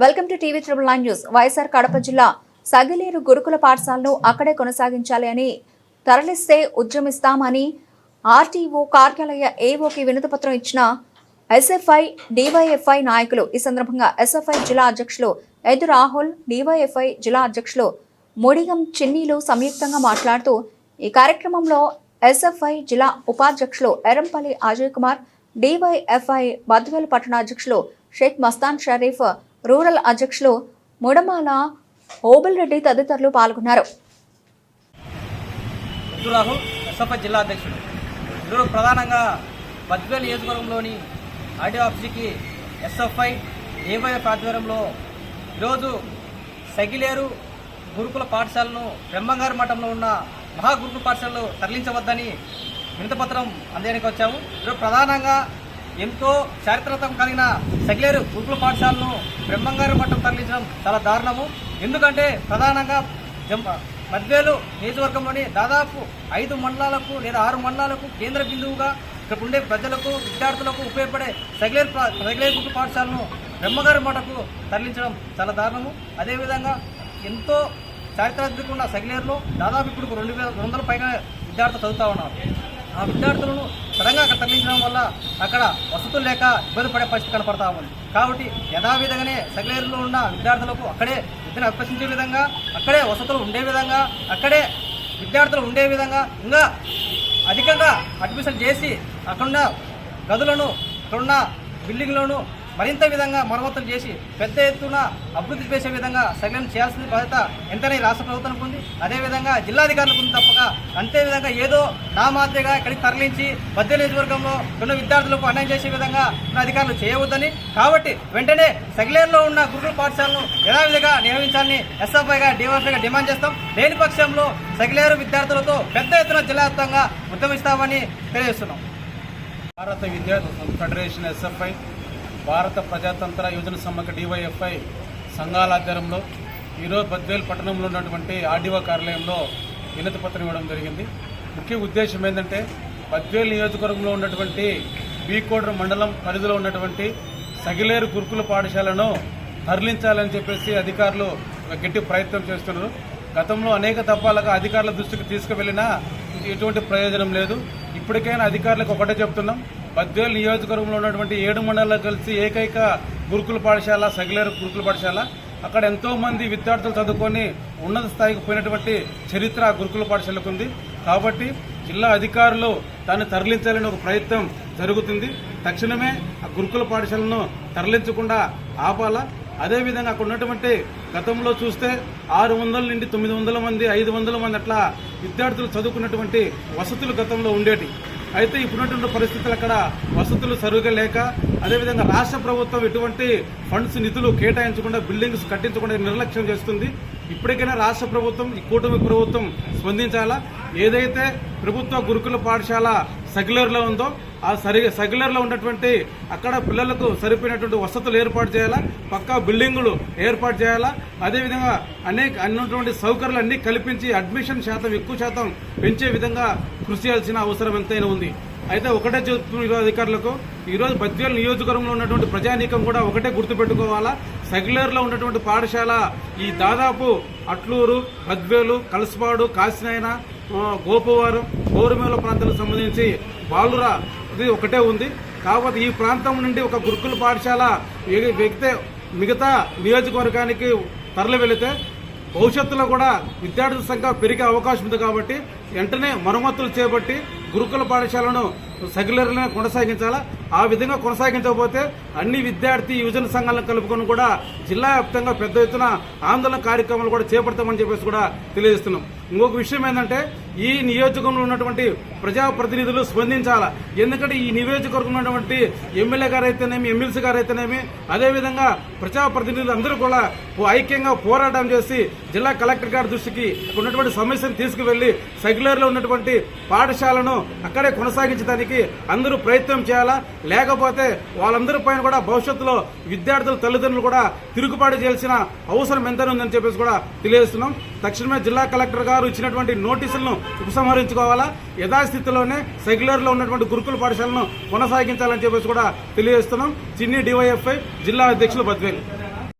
Welcome to TV triple nine news. YSR Kadapa జిల్లా సగిలేరు గురుకుల పాఠశాలను అక్కడే కొనసాగించాలి అని తరలిస్తే ఉద్యమిస్తామని ఆర్టీఓ కార్యాలయ ఏఓకి వినతిపత్రం ఇచ్చిన ఎస్ఎఫ్ఐ డివైఎఫ్ఐ నాయకులు ఈ సందర్భంగా ఎస్ఎఫ్ఐ జిల్లా అధ్యక్షులు ఎదు రాహుల్ డివైఎఫ్ఐ జిల్లా అధ్యక్షులు ముడిగం చిన్నీలు సంయుక్తంగా మాట్లాడుతూ ఈ కార్యక్రమంలో ఎస్ఎఫ్ఐ జిల్లా ఉపాధ్యక్షులు ఎరంపల్లి అజయ్ కుమార్ డివైఎఫ్ఐ బద్వేలు పట్టణ అధ్యక్షులు షేక్ మస్తాన్ షరీఫ్ రూరల్ అధ్యక్షులు ముడమాల ఓబుల్ రెడ్డి తదితరులు పాల్గొన్నారు. రాహు ఎస్ఎఫ్ఐ జిల్లా అధ్యక్షుడు. ఈరోజు ప్రధానంగా బద్వేల్ నియోజకవర్గంలోని ఆర్డీ ఆఫీస్కి ఎస్ఎఫ్ఐ ఏవైఎఫ్ ఆధ్వర్యంలో ఈరోజు సగిలేరు గురుకుల పాఠశాలను బ్రహ్మంగారి మఠంలో ఉన్న మహా గురుకుల పాఠశాలలో తరలించవద్దని వినతపత్రం అందేయడానికి వచ్చాము. ఈరోజు ప్రధానంగా ఎంతో చారిత్రకం కలిగిన సగిలేరు గురుకుల పాఠశాలను బ్రహ్మంగారు మఠం తరలించడం చాలా దారుణము. ఎందుకంటే ప్రధానంగా జంప మధ్యలో నియోజకవర్గంలోని దాదాపు ఐదు మండలాలకు లేదా ఆరు మండలాలకు కేంద్ర బిందువుగా ఇక్కడ ఉండే ప్రజలకు విద్యార్థులకు ఉపయోగపడే సగిలేరు ప్రా- సగిలేరు గుట్టు పాఠశాలను బ్రహ్మగారి మఠకు తరలించడం చాలా దారుణము. అదేవిధంగా ఎంతో చారిత్రాత్మక ఉన్న సగిలేరులో దాదాపు ఇప్పుడు రెండు వేల రెండు వందల పైగా విద్యార్థులు చదువుతా ఉన్నారు. ఆ విద్యార్థులను తరలించడం వల్ల అక్కడ వసతులు లేక ఇబ్బంది పడే పరిస్థితి కనపడతా ఉంది. కాబట్టి యథావిధంగానే సగలేరులో ఉన్న విద్యార్థులకు అక్కడే విద్యను అభ్యసించే విధంగా అక్కడే వసతులు ఉండే విధంగా అక్కడే విద్యార్థులు ఉండే విధంగా ఇంకా అధికంగా అడ్మిషన్ చేసి అక్కడున్న గదులను అక్కడున్న బిల్డింగ్లను మరింత విధంగా మరమ్మతులు చేసి పెద్ద ఎత్తున అభివృద్ధి చేసే విధంగా సగం చేయాల్సిన బాధ్యత ఎంతనే రాష్ట్ర ప్రభుత్వానికి ఉంది. అదేవిధంగా జిల్లాధికారులకు ఉంది తప్పక అంతే విధంగా ఏదో మాదిరిగా ఇక్కడికి తరలించి మధ్య నియోజకవర్గంలో ఉన్న విద్యార్థులకు అన్యాయం చేసే విధంగా ఉన్న అధికారులు చేయవద్దని కాబట్టి వెంటనే సగిలేరులో ఉన్న గురుకుల పాఠశాలను యథావిధిగా నిర్వహించాలని ఎస్ఎఫ్ఐగా డివైఎఫ్ఐగా డిమాండ్ చేస్తాం. లేని పక్షంలో సగిలేరు విద్యార్థులతో పెద్ద ఎత్తున జిల్లా వ్యాప్తంగా ఉద్యమిస్తామని తెలియజేస్తున్నాం. భారత విద్యార్థి ఫెడరేషన్ ఎస్ఎఫ్ఐ భారత ప్రజాతంత్ర యువజన సమ్మక డివైఎఫ్ఐ సంఘాల ఆధ్వర్యంలో ఈరోజు బద్వేల్ పట్టణంలో ఉన్నటువంటి ఆర్డీఓ కార్యాలయంలో వినతి పత్రం ఇవ్వడం జరిగింది. ముఖ్య ఉద్దేశం ఏంటంటే బద్వేల్ నియోజకవర్గంలో ఉన్నటువంటి బీకోడ్ర మండలం పరిధిలో ఉన్నటువంటి సగిలేరు గురుకుల పాఠశాలను తరలించాలని చెప్పేసి అధికారులు గట్టి ప్రయత్నం చేస్తున్నారు. గతంలో అనేక తప్పాలుగా అధికారుల దృష్టికి తీసుకువెళ్ళినా ఎటువంటి ప్రయోజనం లేదు. ఇప్పటికైనా అధికారులకు ఒకటే చెప్తున్నాం. బద్వేల్ నియోజకవర్గంలో ఉన్నటువంటి ఏడు మండలాలు కలిసి ఏకైక గురుకుల పాఠశాల సగిలేరు గురుకుల పాఠశాల. అక్కడ ఎంతో మంది విద్యార్థులు చదువుకొని ఉన్నత స్థాయికి పోయినటువంటి చరిత్ర గురుకుల పాఠశాలకు ఉంది. కాబట్టి జిల్లా అధికారులు దాన్ని తరలించాలని ఒక ప్రయత్నం జరుగుతుంది. తక్షణమే ఆ గురుకుల పాఠశాలను తరలించకుండా ఆపాలా. అదేవిధంగా అక్కడ ఉన్నటువంటి గతంలో చూస్తే ఆరు వందల నుండి తొమ్మిది వందల మంది ఐదు వందల మంది అట్లా విద్యార్థులు చదువుకున్నటువంటి వసతులు గతంలో ఉండేటి. అయితే ఇప్పుడున్నటువంటి పరిస్థితులు అక్కడ వసతులు సరిగా లేక అదేవిధంగా రాష్ట్ర ప్రభుత్వం ఎటువంటి ఫండ్స్ నిధులు కేటాయించకుండా బిల్డింగ్స్ కట్టించకుండా నిర్లక్ష్యం చేస్తుంది. ఇప్పటికైనా రాష్ట్ర ప్రభుత్వం ఈ కూటమి ప్రభుత్వం స్పందించాలా? ఏదైతే ప్రభుత్వ గురుకుల పాఠశాల సగిలేరులో ఉందో ఆ సరి సగిలేరులో ఉన్నటువంటి అక్కడ పిల్లలకు సరిపోయినటువంటి వసతులు ఏర్పాటు చేయాలా? పక్కా బిల్డింగులు ఏర్పాటు చేయాలా? అదేవిధంగా అనేక అన్నటువంటి సౌకర్యాలు అన్ని కల్పించి అడ్మిషన్ శాతం ఎక్కువ శాతం పెంచే విధంగా కృషి చేయాల్సిన అవసరం ఎంతైనా ఉంది. అయితే ఒకటే చెప్తున్నాం అధికారులకు ఈరోజు బద్వేలు నియోజకవర్గంలో ఉన్నటువంటి ప్రజానీకం కూడా ఒకటే గుర్తుపెట్టుకోవాలా? సగిలేరులో ఉన్నటువంటి పాఠశాల ఈ దాదాపు అట్లూరు బద్వేలు కలసపాడు కాసినాయన గోపవరం గోరుమేల ప్రాంతాలకు సంబంధించి బాలురా ఇది ఒకటే ఉంది. కాకపోతే ఈ ప్రాంతం నుండి ఒక గురుకుల పాఠశాల వ్యక్తే మిగతా నియోజకవర్గానికి తరలి వెళితే భవిష్యత్తులో కూడా విద్యార్థుల సంఖ్య పెరిగే అవకాశం ఉంది కాబట్టి వెంటనే మరమ్మతులు చేపట్టి గురుకుల పాఠశాలను సగిలర్లనే కొనసాగించాలా? ఆ విధంగా కొనసాగించకపోతే అన్ని విద్యార్థి యువజన సంఘాలను కలుపుకొని కూడా జిల్లా వ్యాప్తంగా పెద్ద ఎత్తున ఆందోళన కార్యక్రమాలు కూడా చేపడతామని చెప్పేసి కూడా తెలియజేస్తున్నాం. ఇంకొక విషయం ఏంటంటే ఈ నియోజకవర్గంలో ఉన్నటువంటి ప్రజాప్రతినిధులు స్పందించాలా? ఎందుకంటే ఈ నియోజకవర్గం ఉన్నటువంటి ఎమ్మెల్యే గారు అయితేనేమి ఎమ్మెల్సీ గారు అయితేనేమి అదేవిధంగా ప్రజాప్రతినిధులు అందరూ కూడా ఓ ఐక్యంగా పోరాటం చేసి జిల్లా కలెక్టర్ గారి దృష్టికి ఉన్నటువంటి సమస్యను తీసుకువెళ్ళి సెగ్యులర్లో ఉన్నటువంటి పాఠశాలను అక్కడే కొనసాగించడానికి అందరూ ప్రయత్నం చేయాలా? లేకపోతే వాళ్ళందరి పైన కూడా భవిష్యత్తులో విద్యార్థుల తల్లిదండ్రులు కూడా తిరుగుబాటు చేయాల్సిన అవసరం ఎంతైనా ఉందని చెప్పేసి కూడా తెలియజేస్తున్నాం. తక్షణమే జిల్లా కలెక్టర్ గారు ఇచ్చినటువంటి నోటీసులను ఉపసంహరించుకోవాలా? యథాస్థితిలోనే సెక్యులర్లో ఉన్నటువంటి గురుకుల పాఠశాలను కొనసాగించాలని చెప్పేసి కూడా తెలియజేస్తున్నాం. చిన్ని డివైఎఫ్ఐ జిల్లా అధ్యక్షులు బద్వేలు.